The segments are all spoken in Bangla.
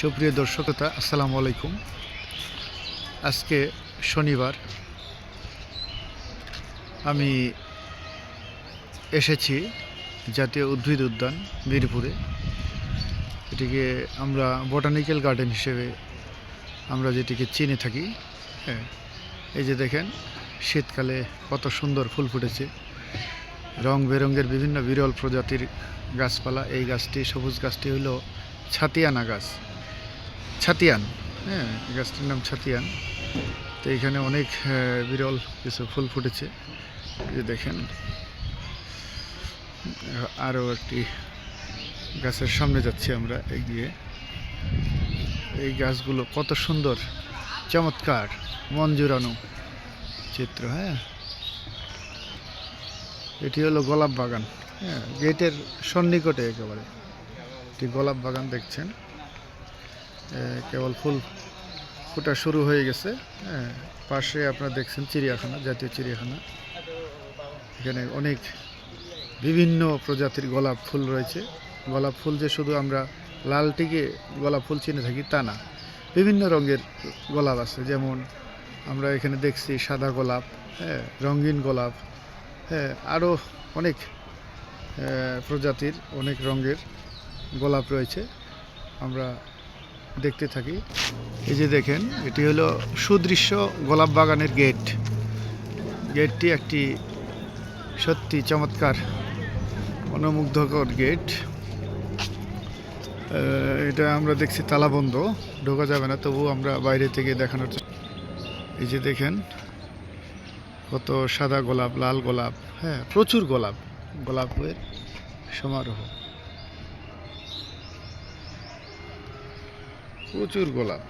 সুপ্রিয় দর্শকতা আসসালামু আলাইকুম। আজকে শনিবার, আমি এসেছি জাতীয় উদ্ভিদ উদ্যান বীরপুরে। এটিকে আমরা বটানিক্যাল গার্ডেন হিসেবে আমরা যেটিকে চিনে থাকি হ্যাঁ এই যে দেখেন, শীতকালে কত সুন্দর ফুল ফুটেছে। রং বেরঙের বিভিন্ন বিরল প্রজাতির গাছপালা, এই গাছটি সবুজ গাছটি হলো ছাতিয়ানা গাছ। ছাতিয়ান। হ্যাঁ গাছটির নাম ছাতিয়ান। তো এখানে অনেক বিরল কিছু ফুল ফুটেছে। যে দেখেন আরও একটি গাছের সামনে যাচ্ছি আমরা, এগিয়ে। এই গাছগুলো কত সুন্দর, চমৎকার মন জুড়ানো চিত্র হ্যাঁ। এটি হলো গোলাপ বাগান হ্যাঁ গেটের সন্নিকটে একেবারে। এটি গোলাপ বাগান দেখছেন। কেবল ফুল ফোটা শুরু হয়ে গেছে। হ্যাঁ পাশে আপনারা দেখছেন চিড়িয়াখানা, জাতীয় চিড়িয়াখানা। এখানে অনেক বিভিন্ন প্রজাতির গোলাপ ফুল রয়েছে। গোলাপ ফুল যে শুধু আমরা লালটিকে গোলাপ ফুল চিনে থাকি তা না, বিভিন্ন রঙের গোলাপ আছে। যেমন আমরা এখানে দেখছি সাদা গোলাপ হ্যাঁ রঙিন গোলাপ হ্যাঁ আরও অনেক প্রজাতির অনেক রঙের গোলাপ রয়েছে। আমরা দেখতে থাকি। এই যে দেখেন, এটি হলো সুদৃশ্য গোলাপ বাগানের গেট। গেটটি একটি সত্যি চমৎকার, মনোমুগ্ধকর গেট। এটা আমরা দেখছি তালাবন্ধ ঢোকা যাবে না তবু আমরা বাইরে থেকে দেখানোর এই যে দেখেন, কত সাদা গোলাপ, লাল গোলাপ হ্যাঁ প্রচুর গোলাপ, গোলাপের সমারোহ। প্রচুর গোলাপ।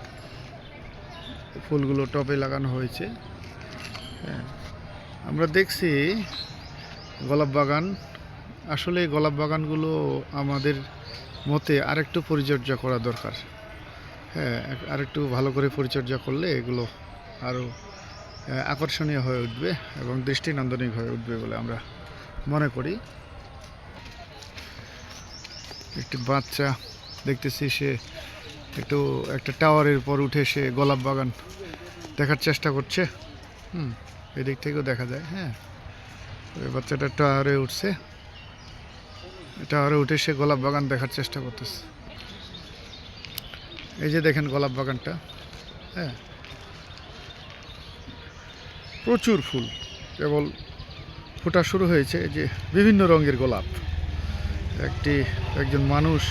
ফুলগুলো টবে লাগানো হয়েছে। হ্যাঁ। আমরা দেখছি গোলাপ বাগান। আসলে গোলাপ বাগানগুলো আমাদের মতে আরেকটু পরিচর্যা করা দরকার। হ্যাঁ আরেকটু ভালো করে পরিচর্যা করলে এগুলো আরও আকর্ষণীয় হয়ে উঠবে এবং দৃষ্টিনন্দনিক হয়ে উঠবে বলে আমরা মনে করি। একটি বাচ্চা দেখতেছি সে একটু, একটা টাওয়ারের পর উঠে সে গোলাপ বাগান দেখার চেষ্টা করছে। হুম, এদিক থেকেও দেখা যায় হ্যাঁ। ওই বাচ্চাটা টাওয়ারে উঠছে। টাওয়ারে উঠে সে গোলাপ বাগান দেখার চেষ্টা করতেছে। এই যে দেখেন গোলাপ বাগানটা হ্যাঁ। প্রচুর ফুল, কেবল ফোটা শুরু হয়েছে এই যে বিভিন্ন রঙের গোলাপ। একটি, একজন মানুষ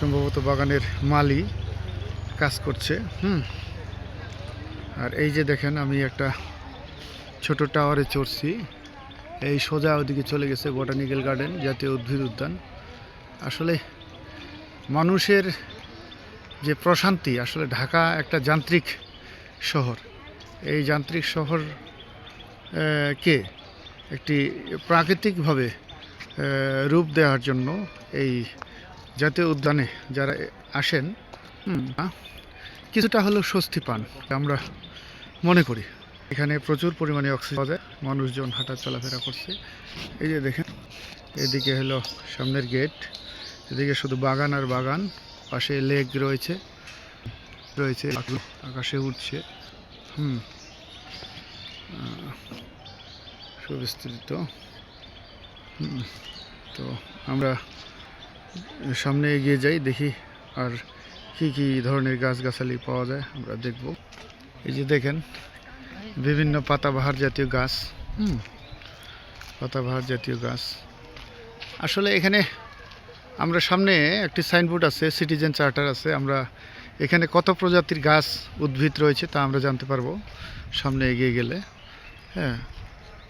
সম্ভবত বাগানের মালি কাজ করছে, হুম। আর এই যে দেখেন, আমি একটা ছোট টাওয়ারে চড়ছি। এই সোজা ওদিকে চলে গেছে বোটানিক্যাল গার্ডেন, জাতীয় উদ্ভিদ উদ্যান। আসলে মানুষের যে প্রশান্তি, আসলে ঢাকা একটা যান্ত্রিক শহর। এই যান্ত্রিক শহর কে? একটি প্রাকৃতিকভাবে রূপ দেওয়ার জন্য এই জাতীয় উদ্যানে যারা আসেন কিছুটা হলেও স্বস্তি পান আমরা মনে করি। এখানে প্রচুর পরিমাণে অক্সিজেন পাওয়া যায় মানুষজন হাঁটা চলাফেরা করছে। এই যে দেখেন এদিকে হলো সামনের গেট এদিকে শুধু বাগান আর বাগান পাশে লেক রয়েছে রয়েছে আকাশে উঠছে হুম সুবিস্তৃত হুম, তো আমরা সামনে এগিয়ে যাই দেখি আর কি কি ধরনের গাছগাছালি পাওয়া যায় আমরা দেখব। এই যে দেখেন বিভিন্ন পাতাবাহার জাতীয় গাছ। হুম। পাতাবাহার জাতীয় গাছ। আসলে এখানে আমরা সামনে একটি সাইনবোর্ড আছে সিটিজেন চার্টার আছে। আমরা এখানে কত প্রজাতির গাছ উদ্ভিদ রয়েছে তা আমরা জানতে পারব সামনে এগিয়ে গেলে। হ্যাঁ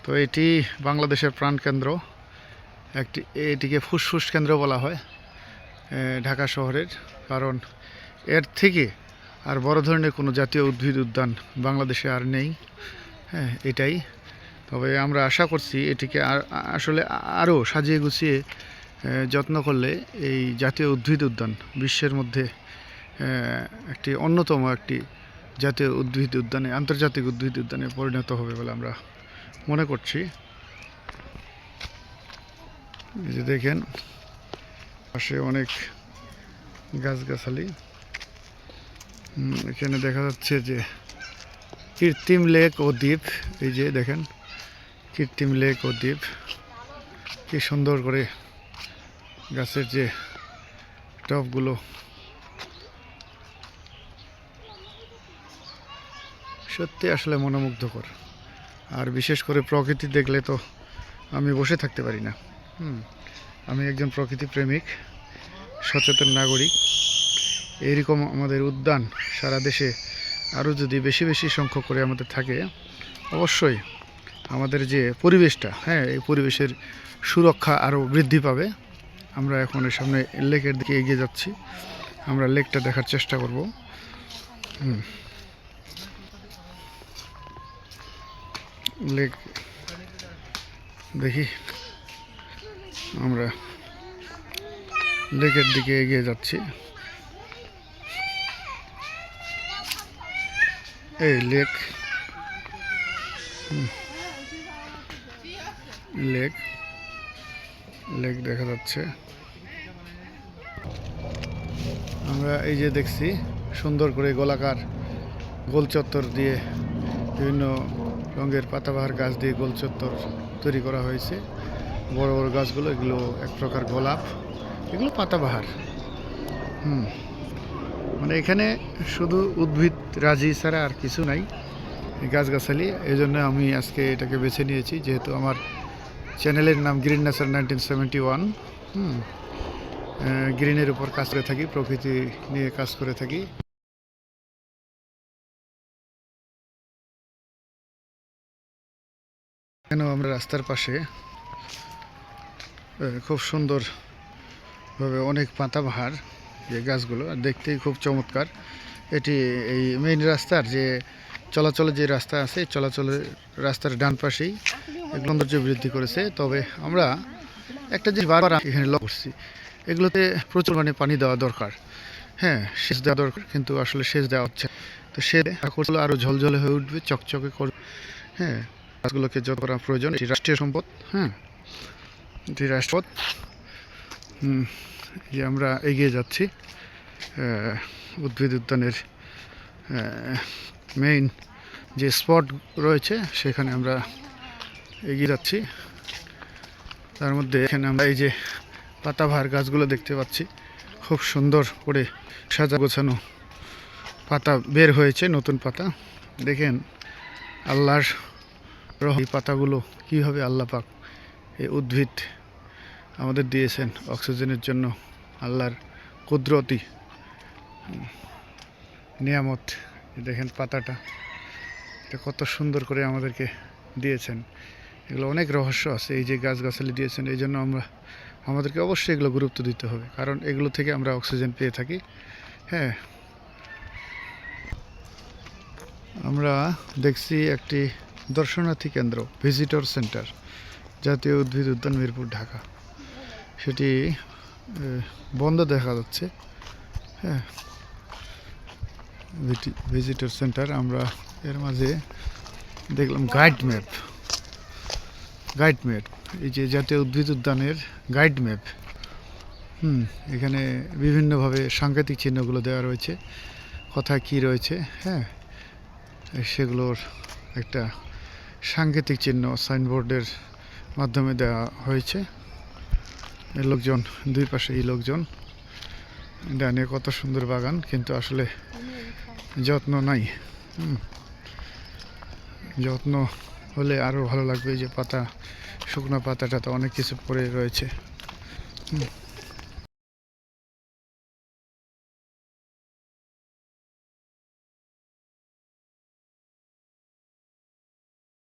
তো এটি বাংলাদেশের প্রাণকেন্দ্র। একটি এটিকে ফুসফুস কেন্দ্র বলা হয়। ঢাকা শহরের। কারণ এর থেকে আর বড় ধরনের কোনো জাতীয় উদ্ভিদ উদ্যান বাংলাদেশে আর নেই। হ্যাঁ এটাই। তবে আমরা আশা করছি এটিকে আর, আসলে আরও সাজিয়ে গুছিয়ে যত্ন করলে এই জাতীয় উদ্ভিদ উদ্যান বিশ্বের মধ্যে একটি অন্যতম একটি জাতীয় উদ্ভিদ উদ্যানে, আন্তর্জাতিক উদ্ভিদ উদ্যানে পরিণত হবে বলে আমরা মনে করছি। যে দেখেন পাশে অনেক গাছগাছালি। এখানে দেখা যাচ্ছে যে কৃত্রিম লেক ও দ্বীপ। এই যে দেখেন, কৃত্রিম লেক ও দ্বীপ। কি সুন্দর করে গাছের যে টবগুলো সত্যি আসলে মনোমুগ্ধকর। আর বিশেষ করে প্রকৃতি দেখলে তো আমি বসে থাকতে পারি না। হুম। আমি একজন প্রকৃতি প্রেমিক, সচেতন নাগরিক। এইরকম আমাদের উদ্যান সারা দেশে আরও যদি বেশি বেশি সংখ্যক করে আমাদের থাকে, অবশ্যই আমাদের যে পরিবেশটা হ্যাঁ এই পরিবেশের সুরক্ষা আরও বৃদ্ধি পাবে। আমরা এখন এর সামনে লেকের দিকে এগিয়ে যাচ্ছি। আমরা লেকটা দেখার চেষ্টা করব। লেক দেখি। আমরা লেকের দিকে এগিয়ে যাচ্ছি এই লেক। লেক লেক দেখা যাচ্ছে আমরা এই যে দেখছি, সুন্দর করে গোলাকার গোল চত্বর দিয়ে বিভিন্ন রঙের পাতাবাহার গাছ দিয়ে গোল চত্বর তৈরি করা হয়েছে বড় বড় গাছগুলো, এগুলো এক প্রকার গোলাপ, এগুলো পাতাবাহার। হুম। মানে এখানে শুধু উদ্ভিদ রাজি ছাড়া আর কিছু নাই গাছগাছালি। এই জন্য আমি আজকে এটাকে বেছে নিয়েছি, যেহেতু আমার চ্যানেলের নাম green nature nineteen seventy one হুম। গ্রিনের উপর কাজ করে থাকি, প্রকৃতি নিয়ে কাজ করে থাকি। কেন আমরা রাস্তার পাশে খুব সুন্দর ভাবে অনেক পাতাবাহার যে গাছগুলো, আর দেখতেই খুব চমৎকার। এটি এই মেইন রাস্তার যে চলাচলের যে রাস্তা আছে চলাচলের রাস্তার ডান পাশেই সৌন্দর্য বৃদ্ধি করেছে। তবে আমরা একটা জিনিস বারবার এখানে লক্ষ্য করছি, এগুলোতে প্রচুর মানে পানি দেওয়া দরকার। হ্যাঁ সেচ দেওয়া দরকার, কিন্তু আসলে সেচ দেওয়া হচ্ছে তো সে করলে আরও ঝলঝলে হয়ে উঠবে, চকচকে করবে। হ্যাঁ গাছগুলোকে যত করা প্রয়োজন, এটি রাষ্ট্রীয় সম্পদ। হ্যাঁ। এটি রাষ্ট্রপদ হুম, যে আমরা এগিয়ে যাচ্ছি। উদ্ভিদ উদ্যানের মেইন যে স্পট রয়েছে সেখানে আমরা এগিয়ে যাচ্ছি। তার মধ্যে এখানে আমরা এই যে পাতাবাহার গাছগুলো দেখতে পাচ্ছি। খুব সুন্দর করে সাজা গোছানো পাতা বের হয়েছে নতুন পাতা। দেখেন আল্লাহর রহ পাতাগুলো কীভাবে আল্লাহ পাক এই উদ্ভিদ আমাদের দিয়েছেন অক্সিজেনের জন্য আল্লাহর কুদরতি নিয়ামত। দেখেন পাতাটা। এটা কত সুন্দর করে আমাদেরকে দিয়েছেন। এগুলো অনেক রহস্য আছে, এই যে গাছগাছালি দিয়েছেন, এই জন্য আমরা, আমাদেরকে অবশ্যই এগুলো গুরুত্ব দিতে হবে। কারণ এগুলো থেকে আমরা অক্সিজেন পেয়ে থাকি। হ্যাঁ। আমরা দেখছি একটি দর্শনার্থী কেন্দ্র, ভিজিটর সেন্টার, জাতীয় উদ্ভিদ উদ্যান মিরপুর, ঢাকা। সেটি বন্ধ দেখা যাচ্ছে। হ্যাঁ। ভিজিটর সেন্টার আমরা এর মাঝে দেখলাম গাইড ম্যাপ গাইড ম্যাপ এই যে জাতীয় উদ্ভিদ উদ্যানের গাইড ম্যাপ হুম, এখানে বিভিন্নভাবে সাংকেতিক চিহ্নগুলো দেওয়া রয়েছে। কোথায় কী রয়েছে? হ্যাঁ। সেগুলোর একটা সাংকেতিক চিহ্ন সাইনবোর্ডের মাধ্যমে দেওয়া হয়েছে। লোকজন, দুই পাশে এই লোকজন ডানে কত সুন্দর বাগান, কিন্তু আসলে যত্ন নাই। যত্ন হলে আরও ভালো লাগবে যে পাতা, শুকনো পাতাটা তো অনেক কিছু পরে রয়েছে হুম।